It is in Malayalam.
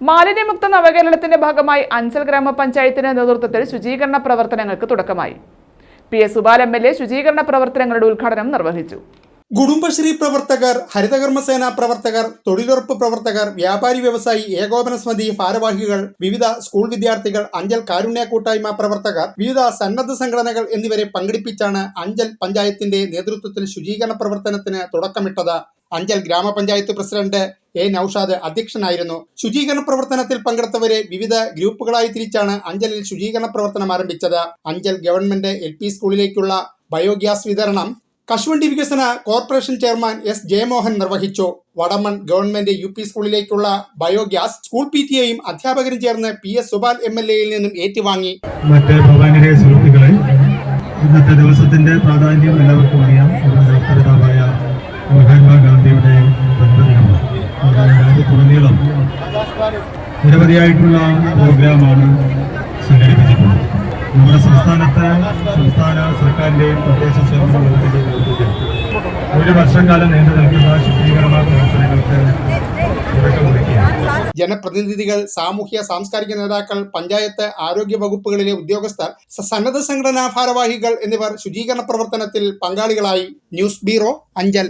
മാലിന്യമുക്ത നവകേരളത്തിന്റെ ഭാഗമായി അഞ്ചൽ ഗ്രാമപഞ്ചായത്തിന്റെ നേതൃത്വത്തിൽ ശുചീകരണ പ്രവർത്തനങ്ങൾക്ക് തുടക്കമായി. P S Subal M L A ശുചീകരണ പ്രവർത്തനങ്ങളുടെ ഉദ്ഘാടനം നിർവഹിച്ചു. കുടുംബശ്രീ പ്രവർത്തകർ ഹരിതകർമ്മസേന പ്രവർത്തകർ തൊഴിലുറപ്പ് പ്രവർത്തകർ വ്യാപാരി വ്യവസായി ഏകോപന സമിതി ഭാരവാഹികൾ വിവിധ സ്കൂൾ വിദ്യാർത്ഥികൾ അഞ്ചൽ കാരുണ്യ കൂട്ടായ്മ പ്രവർത്തകർ വിവിധ സന്നദ്ധ സംഘടനകൾ എന്നിവരെ പങ്കെടുപ്പിച്ചാണ് അഞ്ചൽ പഞ്ചായത്തിന്റെ നേതൃത്വത്തിൽ ശുചീകരണ പ്രവർത്തനത്തിന് തുടക്കമിട്ടത്. അഞ്ചൽ ഗ്രാമപഞ്ചായത്ത് പ്രസിഡന്റ് എ നൌഷാദ് അധ്യക്ഷനായിരുന്നു. ശുചീകരണ പ്രവർത്തനത്തിൽ പങ്കെടുത്തവരെ വിവിധ ഗ്രൂപ്പുകളായി തിരിച്ചാണ് അഞ്ചലിൽ ശുചീകരണ പ്രവർത്തനം ആരംഭിച്ചത്. അഞ്ചൽ ഗവൺമെന്റ് എൽ സ്കൂളിലേക്കുള്ള ബയോഗ്യാസ് വിതരണം കശുവണ്ടി വികസന കോർപ്പറേഷൻ ചെയർമാൻ എസ് ജയമോഹൻ നിർവഹിച്ചു. വടമൺ ഗവൺമെന്റ് യു പി സ്കൂളിലേക്കുള്ള ബയോഗ്യാസ് സ്കൂൾ പി ടി എയും അധ്യാപകരും ചേർന്ന് P S Subal M L എയിൽ നിന്നും ഏറ്റുവാങ്ങി. മറ്റ് ഭവാനിയുടെ സുഹൃത്തുക്കളെ ഇന്നത്തെ ദിവസത്തിന്റെ പ്രാധാന്യം എല്ലാവർക്കും അറിയാം. നമ്മുടെ രാജ്യത്തുടനീളം നിരവധിയായിട്ടുള്ള പ്രോഗ്രാമാണ് സംഘടിപ്പിച്ചിട്ടുള്ളത്. നമ്മുടെ സംസ്ഥാനത്തെ സംസ്ഥാന സർക്കാരിന്റെയും തദ്ദേശ സ്വയംഭരണ ഒരു വർഷം കാലം നീണ്ടു നിൽക്കുന്ന ശുദ്ധീകരണ പ്രവർത്തനങ്ങൾക്ക് ജനപ്രതിനിധികൾ സാമൂഹ്യ സാംസ്കാരിക നേതാക്കൾ പഞ്ചായത്ത് ആരോഗ്യ വകുപ്പുകളിലെ ഉദ്യോഗസ്ഥർ സന്നദ്ധ സംഘടനാ ഭാരവാഹികൾ എന്നിവർ ശുചീകരണ പ്രവർത്തനത്തിൽ പങ്കാളികളായി. News bureau Anchal.